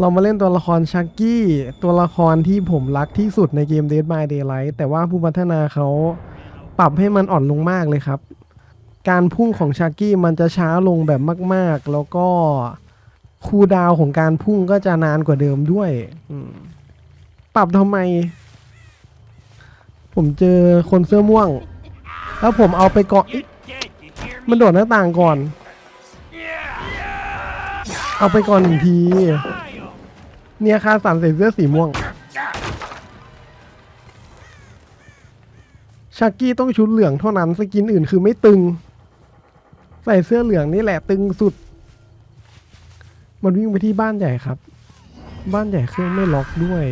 เรามาเล่นตัวละครชักกี้ ตัวละครที่ผมรักที่สุดในเกม Dead by Daylight แต่ว่าผู้พัฒนาเขาปรับให้มันอ่อนลงมากเลยครับ การพุ่งของชักกี้มันจะช้าลงแบบมาก ๆ แล้วก็คูลดาวน์ของการพุ่งก็จะนานกว่าเดิมด้วย ปรับทำไม ผมเจอคนเสื้อม่วง แล้วผมเอาไปเกาะเอ๊ะมันโดดหน้าต่างก่อน เอาไปก่อนหนึ่งที เนี่ยคาสันใส่เสื้อสีม่วง ชักกี้ต้องชุดเหลืองเท่านั้นสกินอื่นคือไม่ตึง ใส่เสื้อเหลืองนี่แหละตึงสุด มันวิ่งไปที่บ้านใหญ่ครับ บ้านใหญ่เครื่องไม่ล็อกด้วย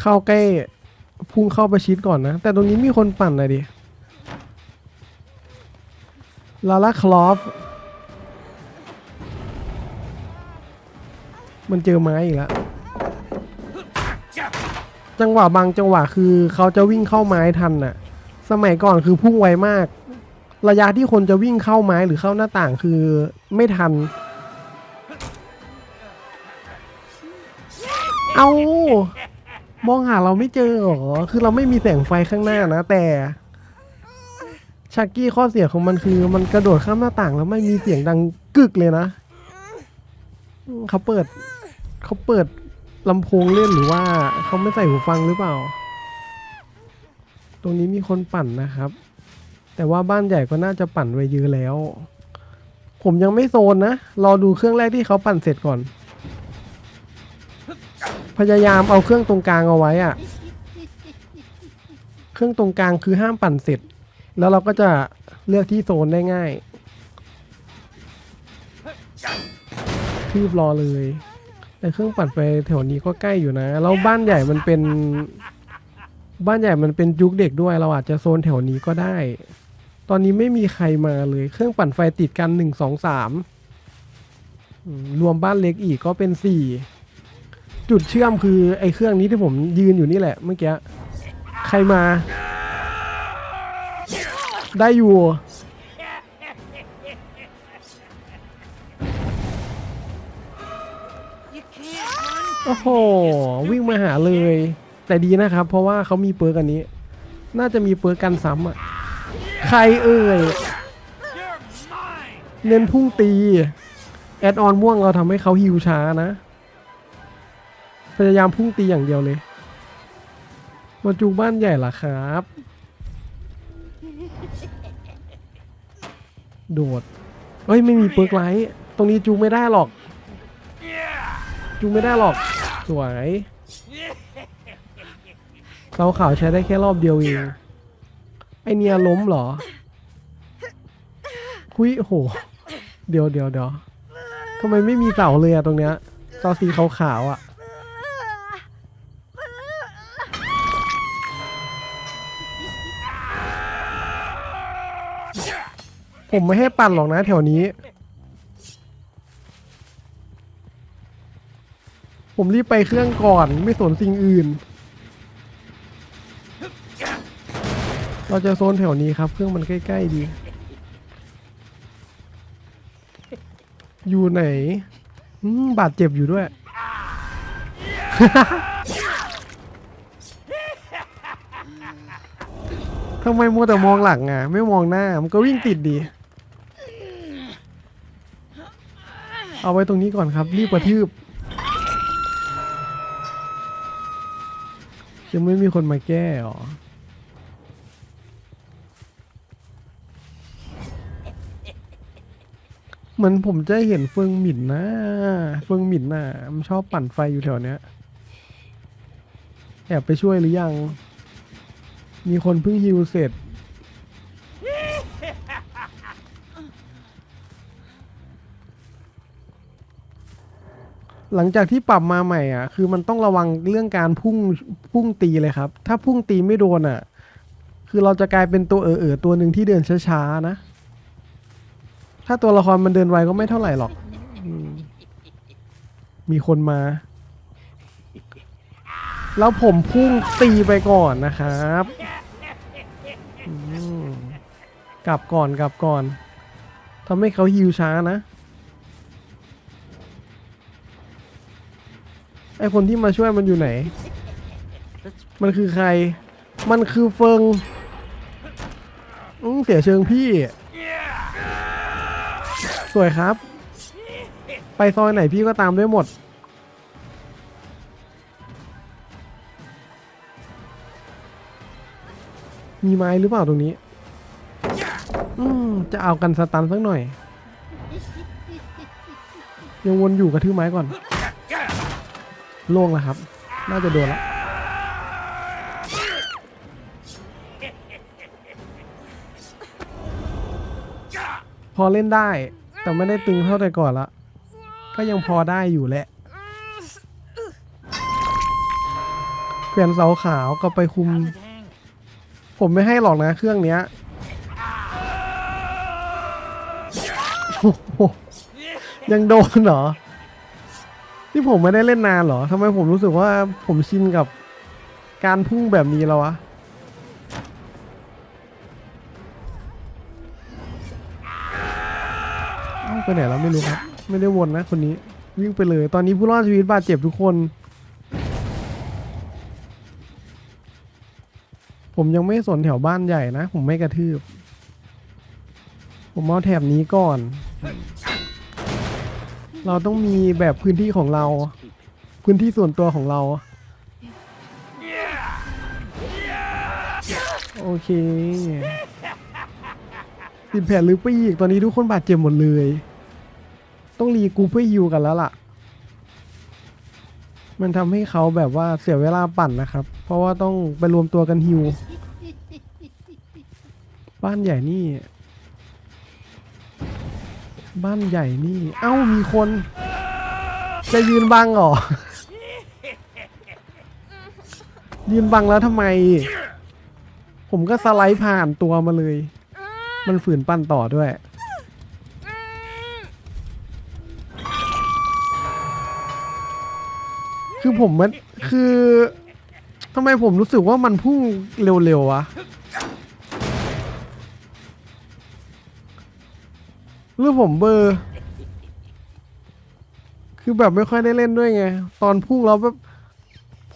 เข้าใกล้พุ่งเข้าประชิดก่อนนะ แต่ตรงนี้มีคนปั่นหน่อยดิลาลาคลอฟ มันเจอไม้อีกแล้วจังหวะบางจังหวะคือเขาจะวิ่งเข้าไม้ทันน่ะ สมัยก่อนคือพุ่งไวมาก ระยะที่คนจะวิ่งเข้าไม้หรือเข้าหน้าต่างคือไม่ทัน เอามองหาเราไม่เจอเหรอ คือเราไม่มีแสงไฟข้างหน้านะ แต่ชักกี้ข้อเสียของมันคือ มันกระโดดข้ามหน้าต่างแล้วไม่มีเสียงดังกึกเลยนะเขาเปิด เขาเปิดลำโพงเล่นหรือว่าเขาไม่ใส่หูฟังหรือเปล่า ตรงนี้มีคนปั่นนะครับ แต่ว่าบ้านใหญ่ก็น่าจะปั่นไว้เยอะแล้ว ผมยังไม่โซนนะ รอดูเครื่องแรกที่เขาปั่นเสร็จก่อน พยายามเอาเครื่องตรงกลางเอาไว้อะเครื่องตรงกลางคือห้ามปั่นเสร็จ แล้วเราก็จะเลือกที่โซนได้ง่ายทืบรอเลย แต่เครื่องปั่นไฟแถวนี้ก็ใกล้อยู่นะแล้วบ้านใหญ่มันเป็น บ้านใหญ่มันเป็นยุคเด็กด้วย เราอาจจะโซนแถวนี้ก็ได้ ตอนนี้ไม่มีใครมาเลย เครื่องปั่นไฟติดกันหนึ่งสองสามรวมบ้านเล็กอีกก็เป็นสี่จุดเชื่อมคือไอ้เครื่องนี้ที่ผมยืนอยู่นี่แหละเมื่อกี้ใครมา ได้อยู่ โอ้โห วิ่งมาหาเลย แต่ดีนะครับ เพราะว่าเขามีเปิร์กอันนี้ น่าจะมีเปิร์กกันซ้ำอะ ใครเอ่ย เน้นพุ่งตี แอดออนม่วงเราทำให้เขาฮิวช้านะ พยายามพุ่งตีอย่างเดียวเลยมาจูบ้านใหญ่ล่ะครับ โดดเฮ้ย ไม่มีเปิร์กไลท์ ตรงนี้จูไม่ได้หรอกจูไม่ได้หรอก สวยเสาขาวใช้ได้แค่รอบเดียวเอง ไอเนียล้มเหรอ คุยโห เดี๋ยวเดี๋ยวเดี๋ยวทำไมไม่มีเสาเลยอะตรงเนี้ยเสาสีขาวขาวอะผมไม่ให้ปั่นหรอกนะแถวนี้ ผมรีบไปเครื่องก่อนไม่สนสิ่งอื่น เราจะโซนแถวนี้ครับ เครื่องมันใกล้ ๆ ดี อยู่ไหนบาดเจ็บอยู่ด้วย ทำไมมัวแต่มองหลังอะ ไม่มองหน้า มันก็วิ่งติดดี เอาไว้ตรงนี้ก่อนครับ รีบกระทืบ ยังไม่มีคนมาแก้หรอเหมือนผมจะเห็นเฟิงหมิ่นนะเฟิงหมิ่นน่ะ มันชอบปั่นไฟอยู่แถวเนี้ย แอบไปช่วยหรือยัง มีคนเพิ่งฮิวเสร็จ หลังจากที่ปรับมาใหม่อะ คือมันต้องระวังเรื่องการพุ่งพุ่งตีเลยครับ ถ้าพุ่งตีไม่โดนอะ คือเราจะกลายเป็นตัวเออเออตัวหนึ่งที่เดินช้าๆนะ ถ้าตัวละครมันเดินไวก็ไม่เท่าไหร่หรอก มีคนมา แล้วผมพุ่งตีไปก่อนนะครับกลับก่อนกลับก่อนทำให้เขาฮิวช้านะ ไอคนที่มาช่วยมันอยู่ไหน มันคือใคร มันคือเฟิงอืเสียเชิงพี่ สวยครับ ไปซอยไหนพี่ก็ตามด้วยหมด มีไม้หรือเปล่าตรงนี้ อืมจะเอากันสตันสักหน่อย ยังวนอยู่กระทืบไม้ก่อน โล่งแล้วครับ น่าจะโดนแล้วพอเล่นได้ แต่ไม่ได้ตึงเท่าแต่ก่อนละ ก็ยังพอได้อยู่แหละเปลี่ยนเสาขาวก็ไปคุม ผมไม่ให้หรอกนะเครื่องเนี้ยยังโดนเหรอ ที่ผมไม่ได้เล่นนานเหรอทำไมผมรู้สึกว่าผมชินกับการพุ่งแบบนี้แล้ววะ เอ้าไปไหนแล้วไม่รู้ครับ ไม่ได้วนนะคนนี้ วิ่งไปเลย ตอนนี้ผู้รอดชีวิตบาดเจ็บทุกคน ผมยังไม่สนแถวบ้านใหญ่นะ ผมไม่กระทืบ ผมเอาแถบนี้ก่อน เราต้องมีแบบพื้นที่ของเรา พื้นที่ส่วนตัวของเรา โอเคติดแผลลึกไปอีกตอนนี้ทุกคนบาดเจ็บหมดเลย ต้องรีกูเพื่อยูกันแล้วล่ะ มันทำให้เขาแบบว่าเสียเวลาปั่นนะครับ เพราะว่าต้องไปรวมตัวกันฮิว บ้านใหญ่นี่ บ้านใหญ่นี่ เอ้ามีคน จะยืนบังเหรอ ยืนบังแล้วทำไม ผมก็สไลด์ผ่านตัวมาเลย มันฝืนปั้นต่อด้วย คือผมมันคือทำไมผมรู้สึกว่ามันพุ่งเร็วๆวะ หรือผมเบอร์ คือแบบไม่ค่อยได้เล่นด้วยไง ตอนพุ่งแล้วแบบ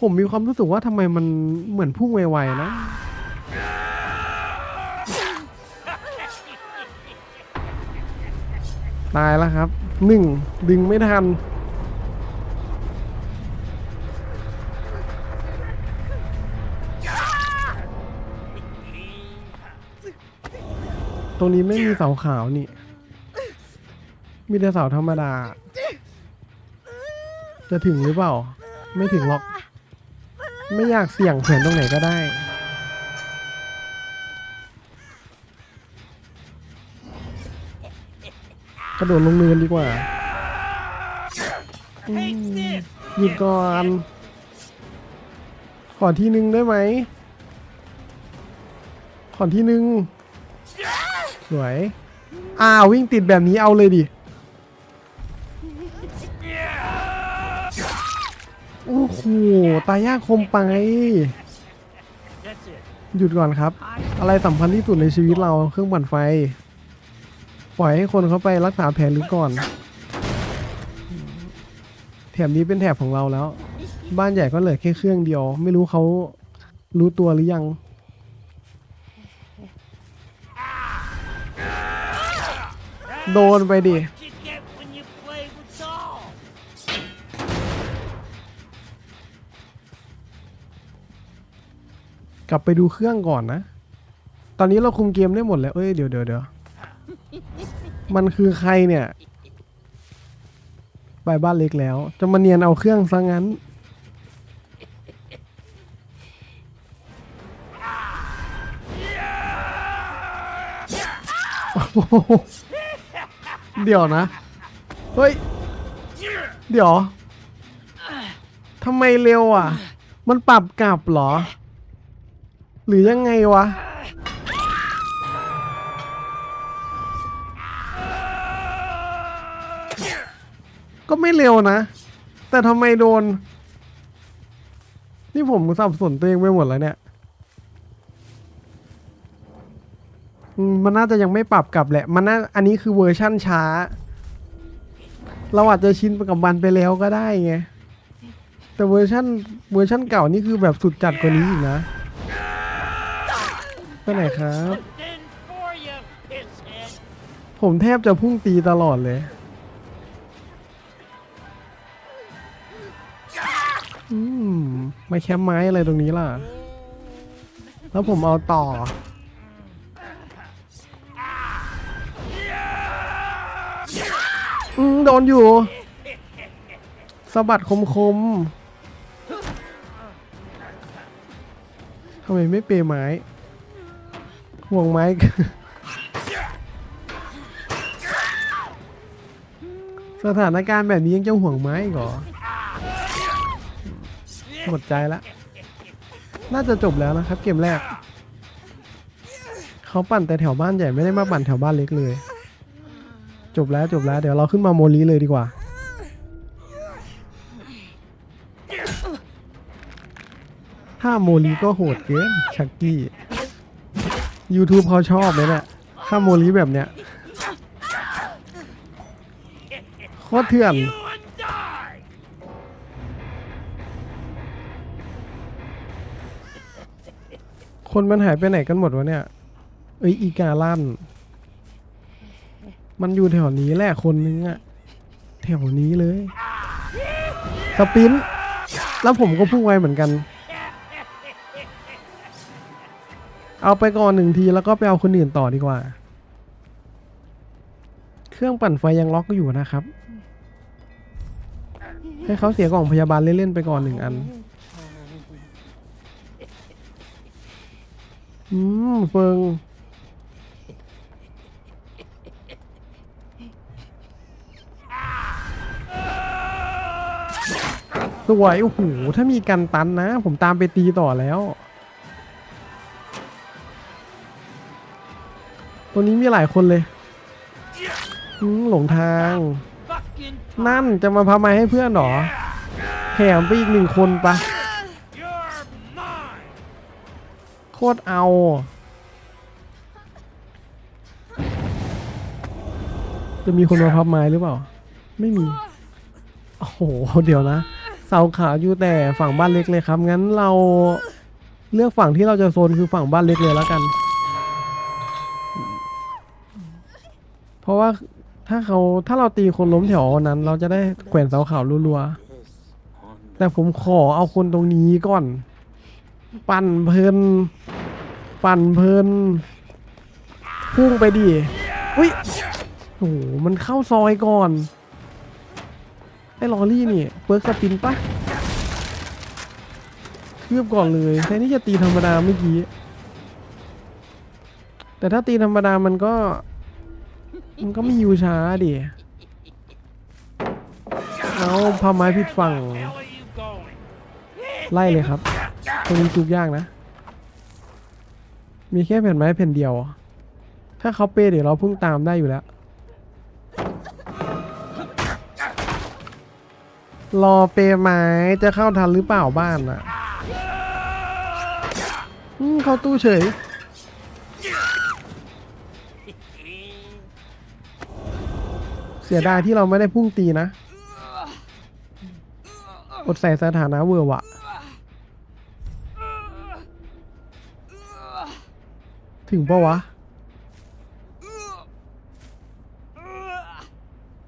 ผมมีความรู้สึกว่าทำไมมันเหมือนพุ่งไวๆนะ ตายแล้วครับหนึ่งดึงไม่ทันตรงนี้ไม่มีเสาขาวนี่ มีแต่เสาธรรมดา จะถึงหรือเปล่า ไม่ถึงหรอก ไม่อยากเสี่ยงเผื่อนตรงไหนก็ได้ กระโดดลงเนินดีกว่าหยุดก่อน ขอที่หนึ่งได้ไหม ขอที่หนึ่งสวยอ้าววิ่งติดแบบนี้เอาเลยดิ หตายยากคมไป หยุดก่อนครับ อะไรสำคัญที่สุดในชีวิตเราเครื่องปั่นไฟ ปล่อยให้คนเขาไปรักษาแผลหรือก่อน แถบนี้เป็นแถบของเราแล้ว บ้านใหญ่ก็เหลือแค่เครื่องเดียว ไม่รู้เขารู้ตัวหรือยังโดนไปดิ กลับไปดูเครื่องก่อนนะ ตอนนี้เราคุมเกมได้หมดแล้ว เอ้ย เดี๋ยวเดี๋ยวเดี๋ยวมันคือใครเนี่ย ไปบ้านเล็กแล้ว จะมาเนียนเอาเครื่องซะงั้น เดี๋ยวนะ เฮ้ย เดี๋ยวทำไมเร็วอะ มันปรับกลับเหรอ หรือยังไงวะ ก็ไม่เร็วนะ แต่ทำไมโดน นี่ผมสับสนตัวเองไปหมดแล้วเนี่ยมมันน่าจะยังไม่ปรับกลับแหละ มันน่า อันนี้คือเวอร์ชั่นช้า เราอาจจะชินกับมันไปแล้วก็ได้ไง แต่เวอร์ชันเวอร์ชันเก่านี่คือแบบสุดจัดกว่านี้อีกนะ ไปไหนครับ Then for you, pisshead. ผมแทบจะพุ่งตีตลอดเลย อืมไม่แคมป์ไม้อะไรตรงนี้ล่ะ แล้วผมเอาต่อ อืมโดนอยู่สะบัดคมคมๆทำไมไม่เปย์ไม้ ห่วงไม้สถานการณ์แบบนี้ยังจะห่วงไม้อีกเหรอหมดใจละ น่าจะจบแล้วนะครับ เกมแรก เขาปั่นแต่แถวบ้านใหญ่ไม่ได้มาปั่นแถวบ้านเล็กเลย จบแล้วจบแล้ว เดี๋ยวเราขึ้นมาโมลีเลยดีกว่า ถ้าโมลีก็โหดเกินชักกี้ YouTube เขาชอบเลยเนี่ยถ้าโมลีแบบเนี้ยโคตรเถื่อนคนมันหายไปไหนกันหมดวะเนี่ย เอ้ยอีกาลั่น มันอยู่แถวนี้แหละคนนึงอะแถวนี้เลย สปิน แล้วผมก็พุ่งไวเหมือนกัน เอาไปก่อนหนึ่งทีแล้วก็ไปเอาคนอื่นต่อดีกว่า เครื่องปั่นไฟยังล็อกอยู่นะครับ ให้เขาเสียกล่องพยาบาลเล่นๆไปก่อนหนึ่งอัน อืมเฟิงสวยโอ้โหถ้ามีกันตันนะ ผมตามไปตีต่อแล้ว ตัวนี้มีหลายคนเลยอืมหลงทาง นั่นจะมาพาไม้ให้เพื่อนเหรอแถมไปอีกหนึ่งคนปะโคตรเอาจะมีคนมาพับไม้หรือเปล่า ไม่มี โอ้โห เดี๋ยวนะ เสาขาวอยู่แต่ฝั่งบ้านเล็กเลยครับ งั้นเราเลือกฝั่งที่เราจะโซนคือฝั่งบ้านเล็กเลยแล้วกัน ราะว่าถ้าเขาถ้าเราตีคนล้มแถวนั้น เราจะได้แขวนเสาขาวรัวๆแต่ผมขอเอาคนตรงนี้ก่อน ปั่นเพลิน ปั่นเพลินพุ่งไปดิอุ้ยโอ้โหมันเข้าซอยก่อนไอ้ลอรี่นี่เปิร์กสปินปะเคืบก่อนเลยแทนที่จะตีธรรมดาเมื่อกี้แต่ถ้าตีธรรมดามันก็ มันก็ไม่อยู่ช้าดิ เอาพาไม้ผิดฝั่ง ไล่เลยครับตรงนี้จุกยากนะ มีแค่แผ่นไม้แผ่นเดียว ถ้าเขาเปย์เดี๋ยวเราพิ่งตามได้อยู่แล้ว รอเปย์ไม้จะเข้าทันหรือเปล่าบ้านอะเข้าตู้เฉย สียดายที่เราไม่ได้พุ่งตีนะอดใส่สถานะเวอร์วะถึงปะวะ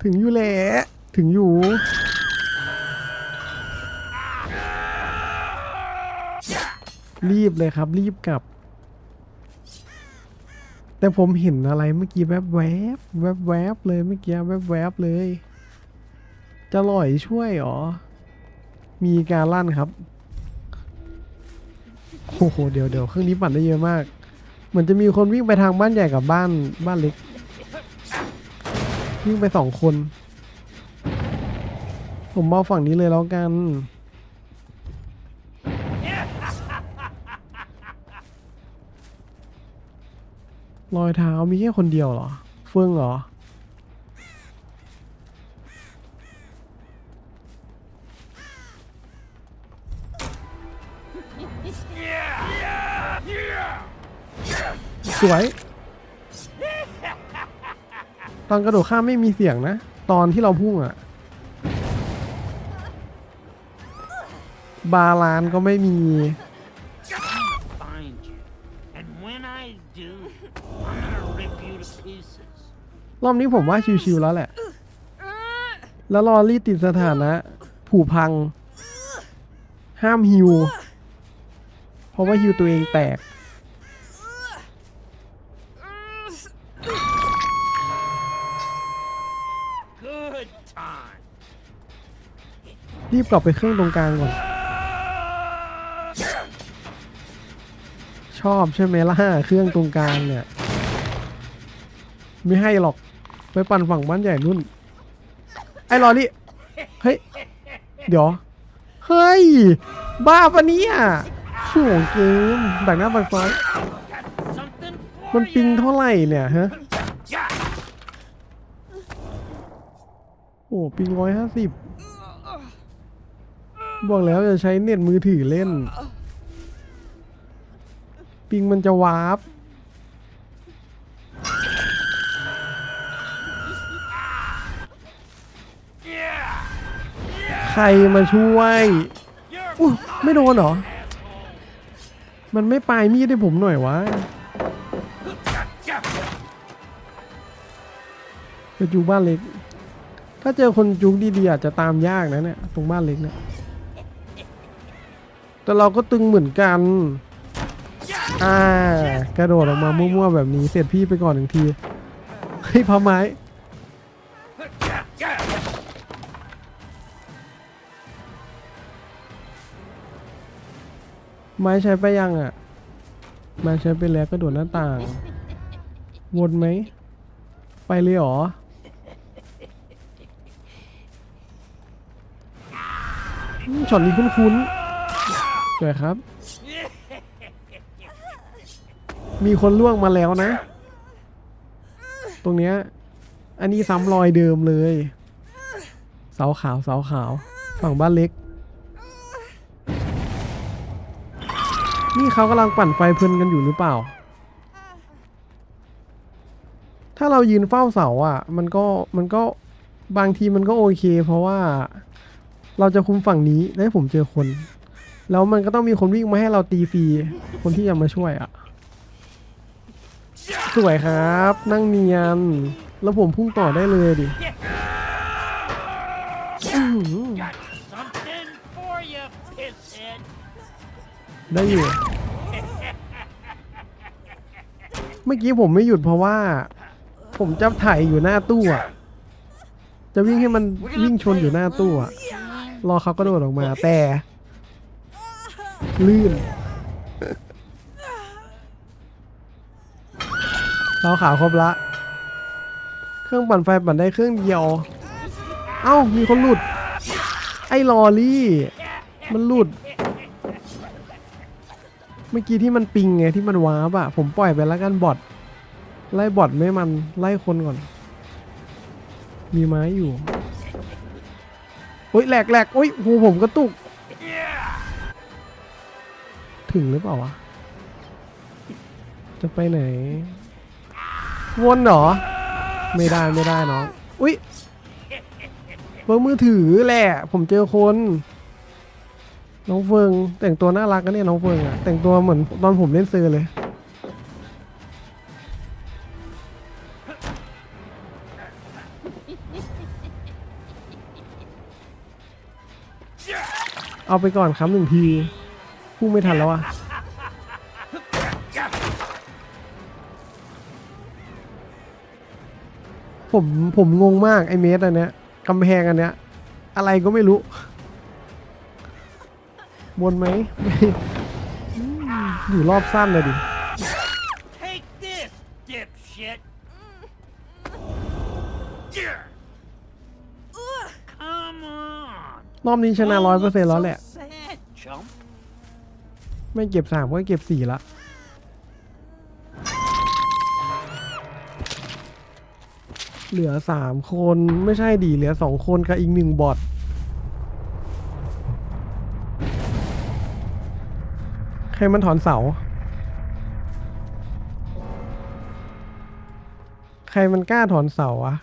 ถึงอยู่แหละ ถึงอยู่ รีบเลยครับรีบกลับ แต่ผมเห็นอะไรเมื่อกี้แวบแวบแวบแวบเลยเมื่อกี้แวบแวบเลย จะลอยช่วยหรอ มีการลั่นครับ โอ้โห เดี๋ยวเดี๋ยวเครื่องนี้ปั่นได้เยอะมาก เหมือนจะมีคนวิ่งไปทางบ้านใหญ่กับบ้านบ้านเล็ก วิ่งไปสองคน ผมมองฝั่งนี้เลยแล้วกัน รอยเท้ามีแค่คนเดียวเหรอ เฟื่องเหรอ สวย ตอนกระโดดข้ามไม่มีเสียงนะ ตอนที่เราพุ่งอะบาลานก็ไม่มี รอบนี้ผมว่าชิวๆแล้วแหละ แล้วลอรี่ติดสถานะ ผูพัง ห้ามฮิว เพราะว่าฮิวตัวเองแตก Good time. รีบกลับไปเครื่องตรงกลางก่อน ชอบใช่ไหมล่ะ เครื่องตรงกลางเนี่ย ไม่ให้หรอก ไปปั่นฝั่งบ้านใหญ่นุ่น ไอ้ลอรี่ เฮ้ย เดี๋ยว เฮ้ย บ้าปะเนี่ยโหเกมดักหน้าปากซอยมันปิงเท่าไหร่เนี่ยฮะ โอ้ปิงร้อยห้าสิบบอกแล้วจะใช้เน็ตมือถือเล่น ปิงมันจะวาร์ป ใครมาช่วยอุ้ไม่โดนเหรอ มันไม่ปลายมีดให้ผมหน่อยวะไปจูบ้านเล็ก ถ้าเจอคนจุกดีๆอาจจะตามยากนะเนี่ยตรงบ้านเล็กเนี่ยแต่เราก็ตึงเหมือนกัน อ่ากระโดดออกมามั่วๆแบบนี้ เสร็จพี่ไปก่อนหนึ่งทีเฮ้ยพับไม้ ไม้ใช้ไปยังอะไม้ใช้ไปแล้วก็โดดหน้าต่าง วนไหม ไปเลยเหรออืมช็อตนี้คุ้นๆสวยครับ มีคนล่วงมาแล้วนะ ตรงเนี้ย อันนี้ซ้ำรอยเดิมเลย เสาขาวเสาขาว ฝั่งบ้านเล็ก นี่เขากำลังปั่นไฟเพลินกันอยู่หรือเปล่า ถ้าเรายืนเฝ้าเสาอะ มันก็มันก็บางทีมันก็โอเค เพราะว่าเราจะคุมฝั่งนี้แล้ผมเจอคน แล้วมันก็ต้องมีคนวิ่งมาให้เราตีฟรีคนที่จะมาช่วยอะ สวยครับ นั่งเนียน แล้วผมพุ่งต่อได้เลยดิ ได้อยู่ เมื่อกี้ผมไม่หยุดเพราะว่า ผมจะถ่ายอยู่หน้าตู้อะจะวิ่งให้มันวิ่งชนอยู่หน้าตู้อะรอเขากระโดดออกมาแต่ลื่นเราขาวครบละ เครื่องปั่นไฟปั่นได้เครื่องเดียว เอ้ามีคนหลุด ไอ้ลอรี่ มันหลุด มื่อกี้ที่มันปิงไงที่มันว้าร์ปอะผมปล่อยไปแล้วกันบอทไล่บอทไม่มันไล่คนก่อน มีไม้อยู่โอ้ยแหลกแหลกโอ้ยโหผมกระตุก ถึงหรือเปล่าวะ จะไปไหน วนเหรอ ไม่ได้ไม่ได้น้องอุ้ยเบอร์มือถือแหละ ผมเจอคน น้องเฟิงแต่งตัวน่ารักกันเนี่ยน้องเฟิงอะแต่งตัวเหมือนตอนผมเล่นซอร์เลย เอาไปก่อนครับหนึ่งทีพูดไม่ทันแล้วอะผมผมงงมากไอเมสอันเนี้ยกำแพงอันเนี้ย อะไรก็ไม่รู้ บนไหมไม่อืมอยู่รอบสั้นเลยดิ Take this, dipshit. Come on. รอบนี้ชนะร้อยเปอร์เซ็นต์แล้วแหละ So sad, chump. ไม่เก็บสามก็เก็บสี่ละ เหลือสามคนไม่ใช่ดีเหลือสองคนกับอีกหนึ่งบอท ใครมันถอนเสา ใครมันกล้าถอนเสาอะ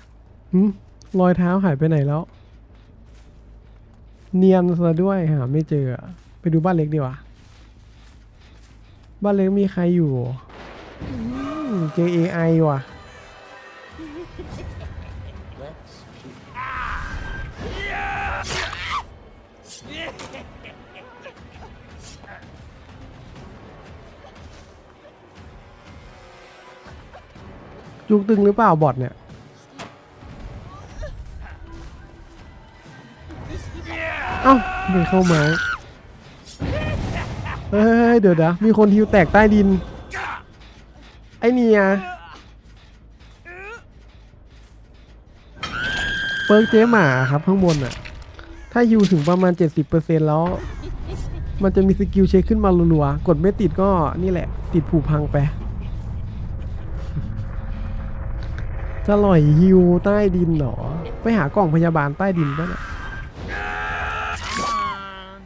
หึรอยเท้าหายไปไหนแล้ว เนียนซะด้วยหาไม่เจอ ไปดูบ้านเล็กดีกว่า บ้านเล็กมีใครอยู่อืมเอ AI ว่ะ จุกตึงหรือเปล่าบอทเนี่ย เอ้าไม่เข้ามาเฮ้ยเดี๋ยวนะมีคนฮิวแตกใต้ดิน ไอเนียเปิร์กเจ๊หมาครับข้างบนอะถ้าฮิวถึงประมาณ 70%แล้ว มันจะมีสกิลเช็คขึ้นมารัวๆ กดไม่ติดก็นี่แหละ ติดผูพังไป จะลอยฮิวใต้ดินเหรอ ไปหากล่องพยาบาลใต้ดินป่ะเนี่ย Come on,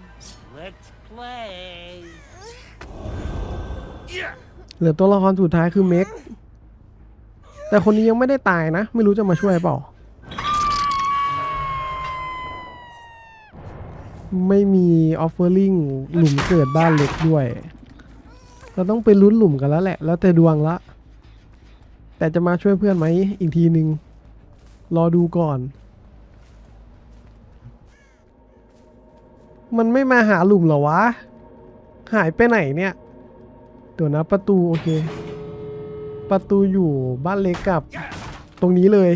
let's play. เหลือตัวละครสุดท้ายคือเมกแต่คนนี้ยังไม่ได้ตายนะ ไม่รู้จะมาช่วยเปล่า ไม่มีออฟเฟอร์ลิงหลุมเกิดบ้านเล็กด้วย เราต้องไปลุ้นหลุมกันแล้วแหละ แล้วแต่ดวงละ แต่จะมาช่วยเพื่อนไหมอีกทีหนึ่งรอดูก่อน มันไม่มาหาหลุมหรอวะ หายไปไหนเนี่ยเดี๋ยวนะประตูโอเค ประตูอยู่บ้านเล็กกับ ตรงนี้เลย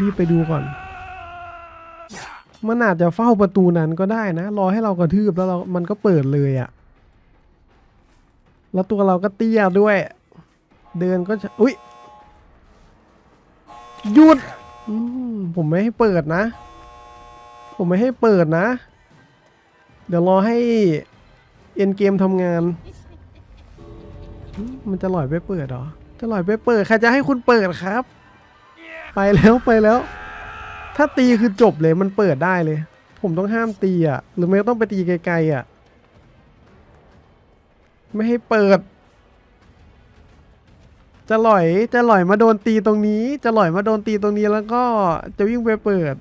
รีบไปดูก่อน มันอาจจะเฝ้าประตูนั้นก็ได้นะ รอให้เรากระทืบแล้วเรา มันก็เปิดเลยอะ่ะ แล้วตัวเราก็เตี้ยด้วย เดินก็จะอุ้ยหยุดผมไม่ให้เปิดนะ ผมไม่ให้เปิดนะ เดี๋ยวรอให้เอ็นเกมทำงาน มันจะลอยไปเปิดหรอ จะลอยไปเปิดใครจะให้คุณเปิดครับ ไปแล้วไปแล้ว ถ้าตีคือจบเลยมันเปิดได้เลย ผมต้องห้ามตีอะ หรือไม่ต้องไปตีไกลๆอะ ไม่ให้เปิด จะลอยจะลอยมาโดนตีตรงนี้ จะลอยมาโดนตีตรงนี้แล้วก็จะวิ่งไปเปิด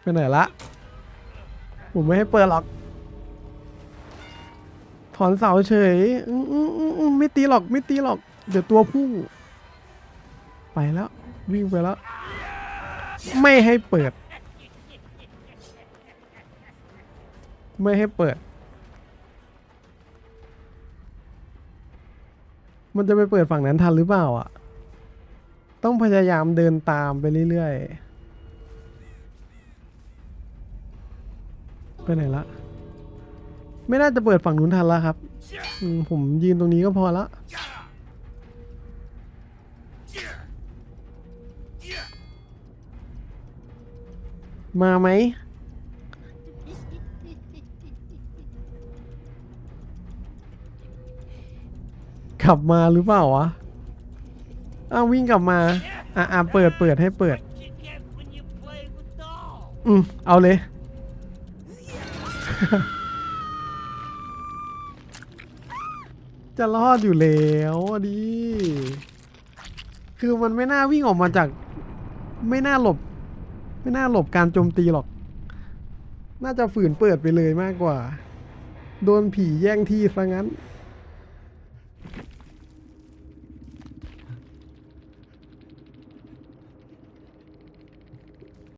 ไปไหนละ ผมไม่ให้เปิดหรอก ถอนเสาเฉยไม่ตีหรอกไม่ตีหรอก เดี๋ยวตัวพุ่ง ไปแล้ว วิ่งไปแล้ว ไม่ให้เปิด ไม่ให้เปิด มันจะไปเปิดฝั่งนั้นทันหรือเปล่าอะ ต้องพยายามเดินตามไปเรื่อยๆ ไปไหนละ ไม่น่าจะเปิดฝั่งนู้นทันแล้วครับ ผมยืนตรงนี้ก็พอละมาไหม ขับมาหรือเปล่าวะอ้าววิ่งกลับมาอะอะเปิดเปิดให้เปิด อืมเอาเลย จะรอดอยู่แล้วอะดิคือมันไม่น่าวิ่งออกมาจาก ไม่น่าหลบ ไม่น่าหลบการโจมตีหรอก น่าจะฝืนเปิดไปเลยมากกว่า โดนผีแย่งที่ซะงั้น